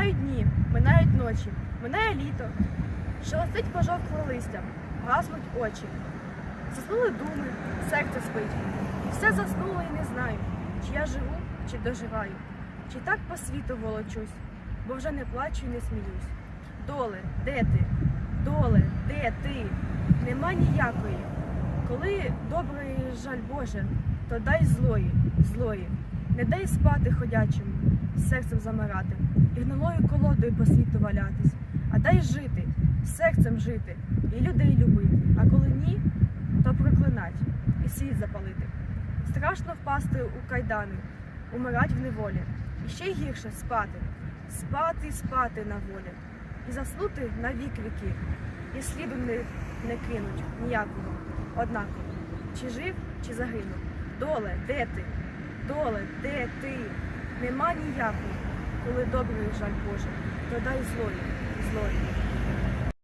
Минають дні, минають ночі, минає літо, шелестить пожовкле листя, гаснуть очі. Заснули думи, серце спить. Все заснуло і не знаю, чи я живу, чи доживаю, чи так по світу волочусь, бо вже не плачу і не сміюсь. Доле, де ти? Доле, де ти? Нема ніякої. Коли доброї жаль Боже, то дай злої, злої. Не дай спати ходячому, серцем замирати, і гнилою колодою по світу валятись, а дай жити, серцем жити, і людей любити. А коли ні, то проклинать і світ запалити. Страшно впасти у кайдани, умирать в неволі, і ще й гірше спати, спати і спати на волі, і заснути на вік віки, і сліду не, не кинуть ніякого, однаково, чи жив, чи загинув. Доле, де ти? Доле, де ти? Нема ніякої, коли добрий жаль Боже, то дай злої, злої.